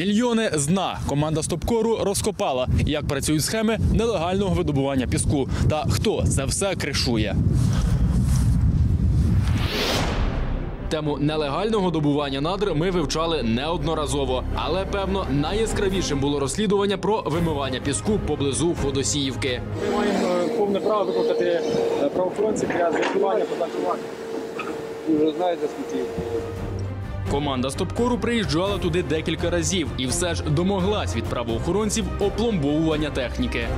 Мільйони зна команда Стопкору розкопала, як працюють схеми нелегального видобування піску та хто це все кришує. Тему нелегального добування надр ми вивчали неодноразово, але певно найяскравішим було розслідування про вимивання піску поблизу Фодосіївки. Ми маємо е, повне право викликати е, правоохоронців для з'ясування позначування. Ви вже знаєте, скільки Команда Стопкору приїжджала туди декілька разів і все ж домоглась від правоохоронців опломбовування техніки.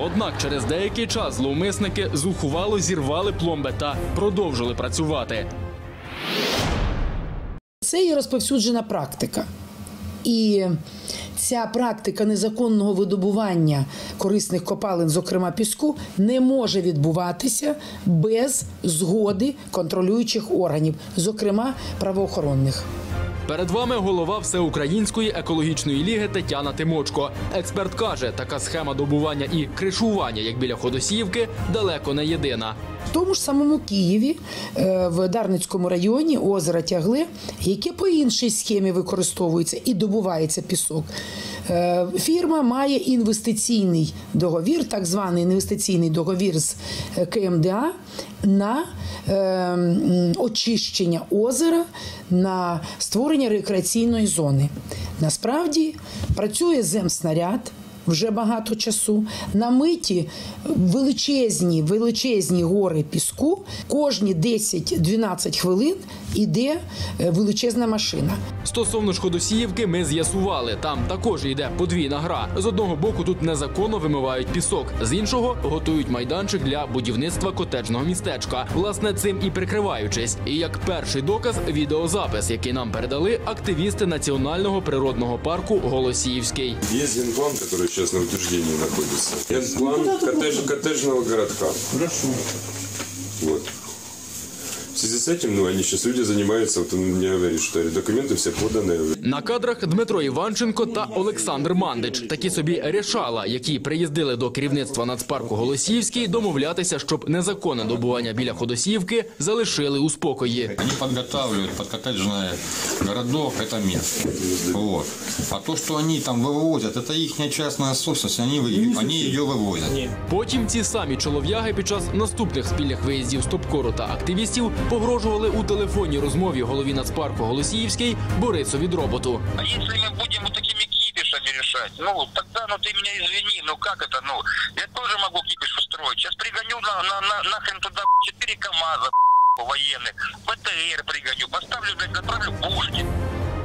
Однак через деякий час зловмисники зухувало зірвали пломби та продовжили працювати. Це є розповсюджена практика. І ця практика незаконного видобування корисних копалин, зокрема піску, не може відбуватися без згоди контролюючих органів, зокрема правоохоронних. Перед вами голова Всеукраїнської екологічної ліги Тетяна Тимочко. Експерт каже, така схема добування і кришування, як біля Ходосіївки, далеко не єдина. В тому ж самому Києві, е, в Дарницькому районі, озеро тягли, яке по іншій схемі використовується і добувається пісок. Е, Фірма має інвестиційний договір, так званий інвестиційний договір з е, КМДА на е, очищення озера, на створення рекреаційної зони. Насправді працює земснаряд вже багато часу. На миті величезні, величезні гори піску. Кожні 10-12 хвилин іде е, величезна машина. Стосовно ж Ходосіївки, ми з'ясували, там також йде подвійна гра. З одного боку тут незаконно вимивають пісок, з іншого готують майданчик для будівництва котеджного містечка. Власне, цим і прикриваючись. І як перший доказ відеозапис, який нам передали активісти національного природного парку Голосіївський. Есть генплан, который сейчас на утверждении находится. план коттедж, коттеджного городка. Хорошо. Вот. В связи с этим, ну, они сейчас люди занимаются, вот он мне говорит, что документы все поданы. На кадрах Дмитро Іванченко та Олександр Мандич, такі собі рішала, які приїздили до керівництва нацпарку Голосіївський домовлятися, щоб незаконне добування біля Ходосіївки залишили у спокої. Они подготавливают под коттеджный городок это место. Вот. А то, что они там вывозят, это их частная собственность, они, вы- они ее вывозят. Потім ці самі чолов'яги під час наступних спільних виїздів Стопкору та активістів погрожували у телефонній розмові голові нацпарку Голосіївський Борисові Дроботу. А если мы будем вот такими кипишами решать, ну, тогда, ну, ты меня извини, ну, как это, ну, я тоже могу кипиш устроить. Сейчас пригоню на, на, на, нахрен туда 4 КАМАЗа военных, БТР пригоню, поставлю, блядь, направлю пушки.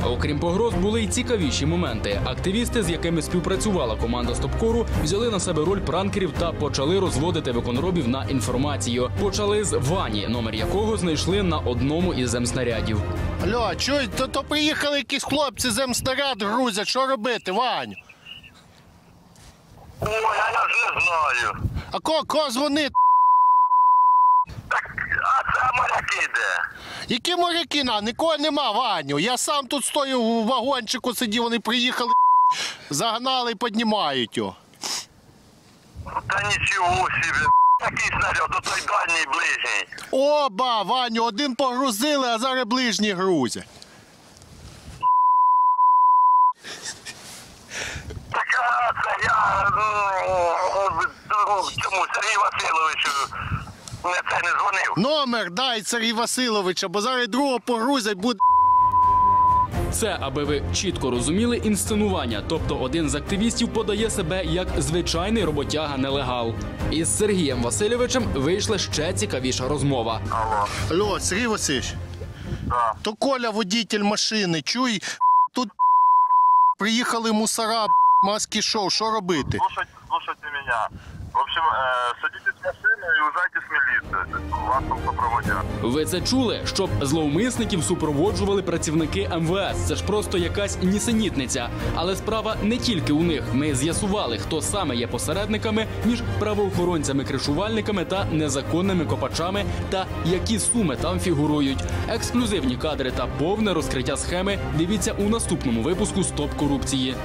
А Окрім погроз, були й цікавіші моменти. Активісти, з якими співпрацювала команда Стопкору, взяли на себе роль пранкерів та почали розводити виконробів на інформацію. Почали з Вані, номер якого знайшли на одному із земснарядів. Алло, чуй, то, то приїхали якісь хлопці земснаряд грузять, що робити? Ой, а я не знаю. А ко, ко дзвонити? А це моряки де? Які моряки на? Нікого нема, Ваню. Я сам тут стою в вагончику сидів, вони приїхали, загнали і піднімають його. Та нічого собі. Який снаряд, до той дальній ближній. Оба, Ваню, один погрузили, а зараз ближні грузять. Так а, це я ну, цьому Сергію Васильовичу не це не дзвонив. Номер дай Сергій Васильовича, бо зараз другого погрузять буде. Це, аби ви чітко розуміли, інсценування. Тобто один з активістів подає себе як звичайний роботяга нелегал. Із Сергієм Васильовичем вийшла ще цікавіша розмова. Алло, Алло, Сергій Васильович, да. то Коля водитель машини, чуй, тут приїхали мусора, маски шоу, що робити? Слушайте, слушайте меня. В общем, э, садитесь в машину уезжайте с милицией. Вас там сопроводят. Ви це чули, щоб зловмисників супроводжували працівники МВС. Це ж просто якась нісенітниця. Але справа не тільки у них. Ми з'ясували, хто саме є посередниками між правоохоронцями-кришувальниками та незаконними копачами, та які суми там фігурують. Ексклюзивні кадри та повне розкриття схеми. Дивіться у наступному випуску Стоп корупції.